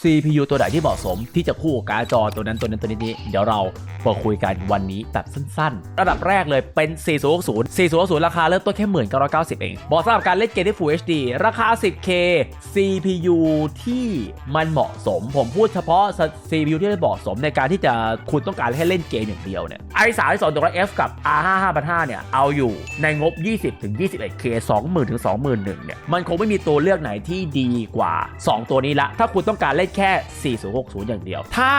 CPU ตัวไหนที่เหมาะสมที่จะคู่กับการ์ดจอตัวนั้นตัวนั้นตัวนี้นี้เดี๋ยวเรามาคุยกันวันนี้แบบสั้นๆ ระดับแรกเลยเป็น 4060 4060 ราคาเริ่มต้นแค่ 1990 เองเหมาะสำหรับการเล่นเกมที่ Full HD ราคา 10K CPU ที่มันเหมาะสม ผมพูดเฉพาะ CPU ที่เหมาะสมในการที่จะคุณต้องการให้เล่นเกมอย่างเดียวเนี่ย i3 2.0F กับ R5 5500เนี่ยเอาอยู่ในงบ 20ถึง 21K 20,000ถึง21,000เนี่ยมันคงไม่มีตัวเลือกไหนที่ดีกว่า 2 ตัวนี้ละ ถ้าคุณต้องการเล่นแค่ 4060 อย่างเดียว ถ้า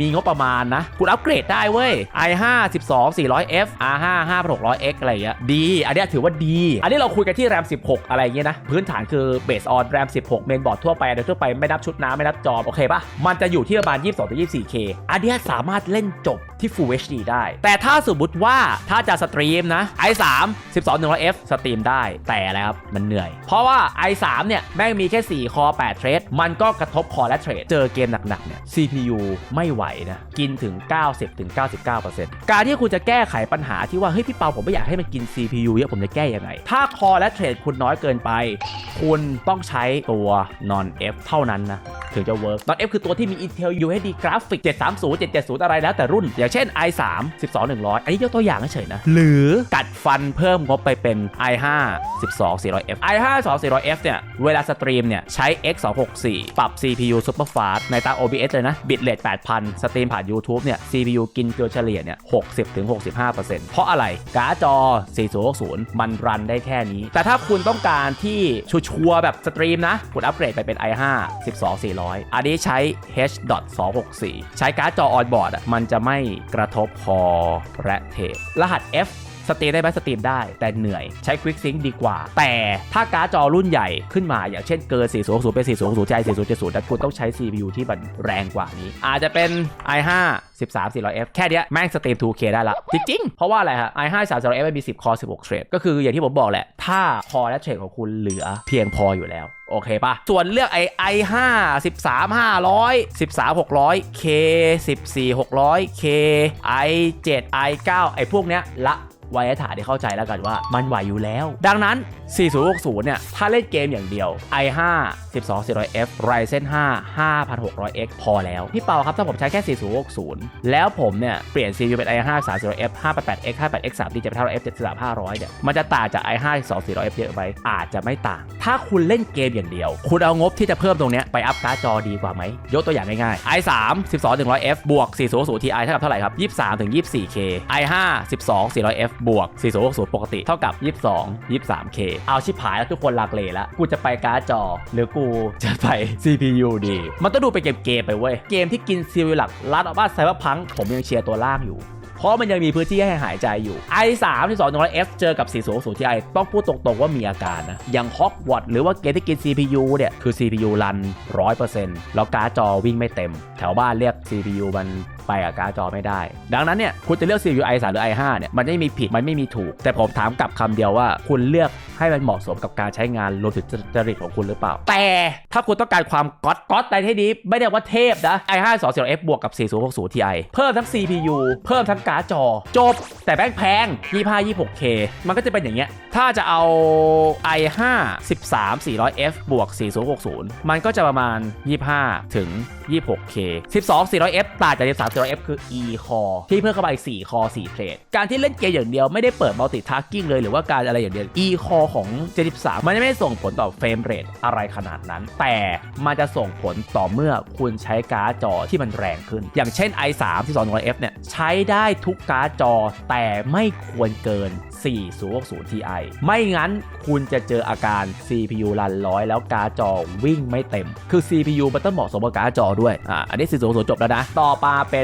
มีงบประมาณนะ คุณอัปเกรดได้เว้ย i5 12 400F R5 5600X อะไรอย่างเงี้ยดี อันนี้ถือว่าดี อันนี้เราคุยกันที่ RAM 16 อะไรเงี้ยนะ พื้นฐานคือ base on RAM 16 เมนบอร์ดทั่วไปโดยทั่วไปไม่นับชุดน้ำไม่นับจอโอเคปะมันจะอยู่ที่ประมาณ 22-24K อันนี้สามารถเล่นจบที่ Full HD ได้ แต่ถ้าสมมติว่าถ้าจะสตรีมนะ i3 12-100F สตรีมได้แต่อะไรครับมันเหนื่อย เพราะว่า i3 เนี่ยแม่งมีแค่ 4 คอ 8 เทรดมันก็กระทบคอและเทรดเจอเกมหนักๆเนี่ย CPU ไม่ไหวนะ กินถึง 90-99%การที่คุณจะแก้ไขปัญหาที่ว่า เฮ้ย พี่เปาผมไม่อยากให้มันกิน CPU เยอะผมจะแก้ยังไง ถ้าคอและเทรดคุณน้อยเกินไป คุณต้องใช้ตัว non F เท่านั้นนะ ถึงจะเวิร์ก non F คือตัวที่มี Intel UHD Graphic 730 770 อะไรแล้วแต่รุ่น อย่างเช่น i3 12100 อันนี้ยกตัวอย่างเฉยๆนะ หรือกัดฟันเพิ่มงบไปเป็น i5 12400F i5 12400F เนี่ย เวลาสตรีมเนี่ย ใช้ X264 ปรับ CPU Super Fast ในตา OBS เลยนะ บิตเรท8,000 สตรีมผ่าน YouTube เนี่ย CPU กินเกลือเฉลี่ยเนี่ย 60-65%เพราะอะไรการ์ดจอ 4060 มันรันได้แค่นี้ แต่ถ้าคุณต้องการที่ชัวร์แบบสตรีมนะ คุณอัปเกรดไปเป็น i5 12400อันนี้ใช้ H.264 ใช้การ์ดจอออนบอร์ดมันจะไม่กระทบคอและเทปรหัส F สตรีมได้ไหมสตรีมได้ แต่เหนื่อยใช้ Quick Sync ดีกว่า แต่ถ้าการ์ดจอรุ่นใหญ่ขึ้นมาอย่างเช่นเกิน 4060 เป็น 4060 Ti 4070แล้วคุณต้องใช้ CPU ที่มันแรงกว่านี้ อาจจะเป็น i5 13 400F แค่เนี้ยแม่งสตรีม 2K ได้ละจริงๆ เพราะว่าอะไรฮะ i5 13 400F มันมี 10 คอ16 เทรดก็คืออย่างที่ผมบอกแหละ ถ้าคอและเทรดของคุณเหลือเพียงพออยู่แล้วโอเคปะส่วนเลือกไอ้ i5 13 500 13 600 K 14 600 K i7 i9 ไอ้พวกเนี้ยละ ไว้ให้ฐานได้เข้าใจแล้วกันว่ามันไหวอยู่แล้ว ดังนั้น 4060 เนี่ย ถ้าเล่นเกมอย่างเดียว i5 12400F Ryzen 5 5600X พอแล้ว พี่เปาครับถ้าผมใช้แค่ 4060 แล้วผมเนี่ยเปลี่ยน CPU เป็น i5 340F 588X 58X 3D จะเป็นเท่า F 73500เนี่ยมันจะต่างจาก i5 12400F เยอะไปอาจจะไม่ต่าง ถ้าคุณเล่นเกมอย่างเดียว คุณเอางบที่จะเพิ่มตรงเนี้ยไปอัพการ์ดจอดีกว่าไหมยกตัวอย่างง่ายๆ i3 12100F บวก4060 Ti เท่ากับเท่าไหร่ครับ23ถึง 24K i5 12400F บวก4060ปกติ เท่ากับ 22 23K เอาชิบหายแล้วทุกคนลักเลแล้ว กูจะไปการ์ดจอ หรือกูจะไป CPU ดี มันต้องดูเป็นเกมไปเว้ย เกมที่กินซีวิหลักลัดออกบ้านไซเบอร์พังผมยังเชียร์ตัวล่างอยู่เพราะมันยังมีพื้นที่ให้หายใจอยู่ i3 ที่2 F เจอกับ 4060 Ti ต้องพูดตรงๆว่ามีอาการนะ อย่าง Hogwarts หรือว่าเกมที่กิน CPU เนี่ย คือ CPU รัน 100%แล้วการ์ดจอวิ่งไม่เต็ม แถวบ้านเรียก CPU มัน ไปกับการ์ดจอไม่ได้ ดังนั้นเนี่ยคุณจะเลือก CPU i3 หรือ i5 เนี่ยมันไม่มีผิดมันไม่มีถูก แต่ผมถามกลับคำเดียวว่า คุณเลือกให้มันเหมาะสมกับการใช้งานรวมถึงจริตของคุณหรือเปล่า แต่ถ้าคุณต้องการความก๊อตก๊อตในที่นี้ไม่ได้ว่าเทพนะ i5 2 0 f บวกกับ 4060 Ti เพิ่มทั้ง CPU เพิ่มทั้งการ์ดจอ จบ แต่แบงแพง 25 26K มันก็จะเป็นอย่างเงี้ยถ้าจะเอา i5 13 400F บวก 4060 มันก็จะประมาณ 25 ถึง 26K 12 400F ต่างจาก13 400F คือ e core ที่เพิ่มเข้าไป 4 core 4เทรดการที่เล่นเกมอย่างเดียวไม่ได้เปิด multitasking เลยหรือว่าการอะไรอย่างเดียว e core ของ 73 มันไม่ได้ส่งผลต่อเฟรมเรทอะไรขนาดนั้น แต่มันจะส่งผลต่อเมื่อคุณใช้การ์ดจอที่มันแรงขึ้น อย่างเช่น i3 ที่ 200F เนี่ยใช้ได้ทุกการ์ดจอ แต่ไม่ควรเกิน 4060 Ti ไม่งั้นคุณจะเจออาการ CPU รันร้อยแล้วการ์ดจอวิ่งไม่เต็ม คือ CPU มันต้องเหมาะสมกับการ์ดจอด้วยอ่าอันนี้4060จบแล้วนะ ต่อมาเป็น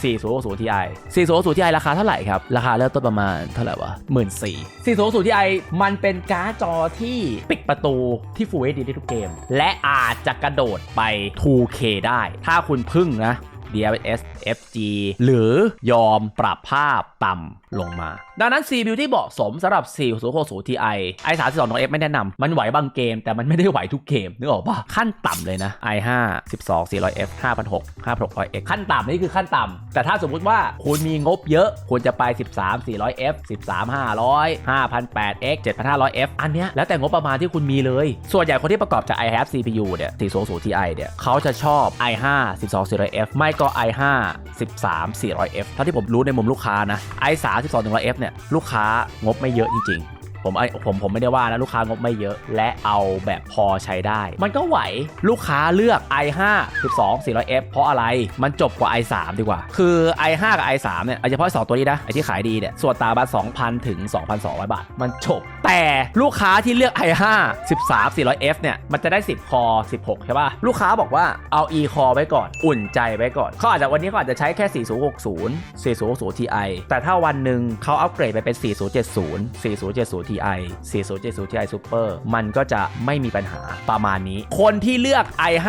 4060 Ti 4060 Ti ราคาเท่าไหร่ครับ ราคาเริ่มต้นประมาณเท่าไหร่วะ14,000 4060 Ti มันเป็นการ์ดจอที่ปิดประตูที่ Full HD ได้ทุกเกม และอาจจะกระโดดไป 2K ได้ ถ้าคุณพึ่งนะ DLSS FG หรือยอมปรับภาพต่ำลงมา ดังนั้น CPU ที่เหมาะสมสำหรับ 4060 Ti i 3 2 0 f ไม่แนะนำมันไหวบางเกม แต่มันไม่ได้ไหวทุกเกมนึกออกปะขั้นต่ำเลยนะ i5 12 400f 56 5600x ขั้นต่ำนี่คือขั้นต่ำแต่ถ้าสมมุติว่าคุณมีงบเยอะควรจะไป 13 400f 13 500 5008x 7500f อันเนี้ยแล้วแต่งบประมาณที่คุณมีเลย ส่วนใหญ่คนที่ประกอบจาก i have CPU เนี่ย4060 Ti เนี่ยเขาจะชอบ i5 12 400f ไม่ก็ i5 13 400f เท่าที่ผมรู้ในมุมลูกค้านะ i3 12 100f เนี่ยลูกค้างบไม่เยอะจริงๆ ผมไอผมผมไม่ได้ว่านะลูกค้างบไม่เยอะ และเอาแบบพอใช้ได้ มันก็ไหวลูกค้าเลือก i5 12 400f เพราะอะไรมันจบกว่า i3 ดีกว่า คือ i5 กับ i3 เนี่ยเอาเฉพาะสองตัวนี้นะไอที่ขายดีเนี่ยส่วนต่าบัต2,000 ถึง 2,200 บาท มันจบ แต่ลูกค้าที่เลือก i5 13 400f เนี่ย มันจะได้ 10 คอ 16 ใช่ป่ะ ลูกค้าบอกว่าเอา e คอไว้ก่อน อุ่นใจไว้ก่อน เขาอาจจะวันนี้เขาอาจจะใช้แค่ 4060 4060 Ti แต่ถ้าวันหนึ่งเขาอัปเกรดไปเป็น 4070 4070 Ti 4070 Ti Super มันก็จะไม่มีปัญหาประมาณนี้ คนที่เลือก i5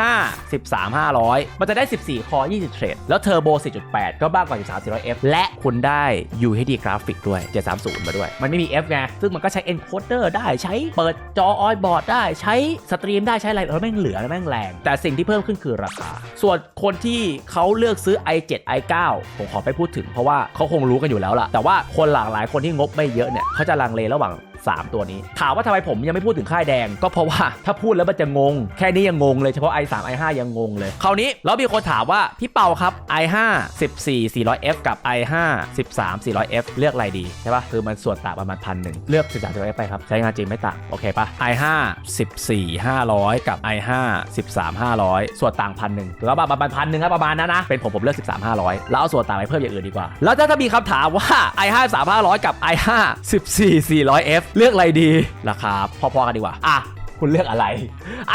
13500 มันจะได้ 14 คอ 20 เทรด แล้วเทอร์โบ 4.8 ก็บ้างกว่า 13 400F และคุณได้ UHD กราฟิกด้วย 730 มาด้วย มันไม่มี F ไง ซึ่งมันก็ใช้ N โคเดอร์ได้ใช้เปิดจอออยบอร์ดได้ใช้สตรีมได้ใช้อะไรแล้วแม่งเหลือแล้วแม่งแรง แต่สิ่งที่เพิ่มขึ้นคือราคา ส่วนคนที่เขาเลือกซื้อ i7 i9 ผมขอไปพูดถึงเพราะว่าเขาคงรู้กันอยู่แล้วล่ะ แต่ว่าคนหลากหลายคนที่งบไม่เยอะเนี่ยเขาจะลังเลระหว่าง 3 ตัวนี้ ถามว่าทำไมผมยังไม่พูดถึงค่ายแดง ก็เพราะว่าถ้าพูดแล้วมันจะงง แค่นี้ยังงงเลยเฉพาะ i3 i5 ยังงงเลยคราวนี้แล้วมีคนถามว่าพี่เปาครับ i5 14 400f กับ i5 13 400f เลือกอะไรดีใช่ปะคือมันส่วนต่างประมาณพันหนึ่งเลือก 13 400f ไปครับใช้งานจริงไม่ต่างโอเคปะ i5 14 500 กับ i5 13 500 ส่วนต่างพันหนึ่งหรือว่าประมาณพันหนึ่งครับประมาณนั้นนะเป็นผมผมเลือก 13 500 แล้วเอาส่วนต่างไปเพิ่มอย่างอื่นดีกว่า แล้วถ้ามีคำถามว่า i5 3 500 กับ i5 14 400f เลือกอะไรดีราคาพอๆกันดีกว่า อะ คุณเลือกอะไร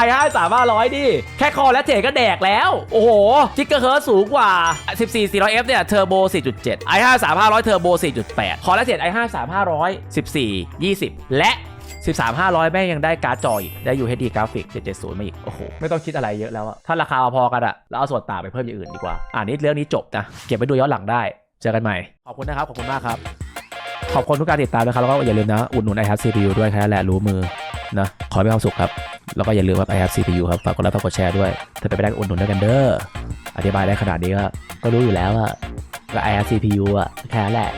i5 3 500ดิ แค่คอและเทก็แดกแล้ว โอ้โหทิกเกอร์เคิร์สูงกว่า 14 400f เนี่ยเทอร์โบ 4.7 i5 3 500เทอร์โบ 4.8 คอและเทรด i5 3 500 14 20 และ 13 500 แม่งยังได้การ์ดจออีก ได้ UHD กราฟิก 770 มาอีก โอ้โห ไม่ต้องคิดอะไรเยอะแล้วอะถ้าราคาพอๆกันอะแล้วเอาส่วนต่างไปเพิ่มอย่างอื่นดีกว่า อ่านี่เรื่องนี้จบนะ เก็บไปดูย้อนหลังได้ เจอกันใหม่ ขอบคุณนะครับ ขอบคุณมากครับ ขอบคุณทุกการติดตามนะครับ แล้วก็อย่าลืมนะ อุดหนุน i h a v CPU ด้วยแค่แหละรู้มือนะขอให้มีความสุขครับ แล้วก็อย่าลืมว่าไอแฮปซีพียูครับฝากกดไลค์ฝากกดแชร์ด้วย ถ้าเป็นไปได้อุดหนุนด้วยกันเด้ออธิบายได้ขนาดนี้ก็ก็รู้อยู่แล้วอะก็ i h a v CPU อะแค่แหละ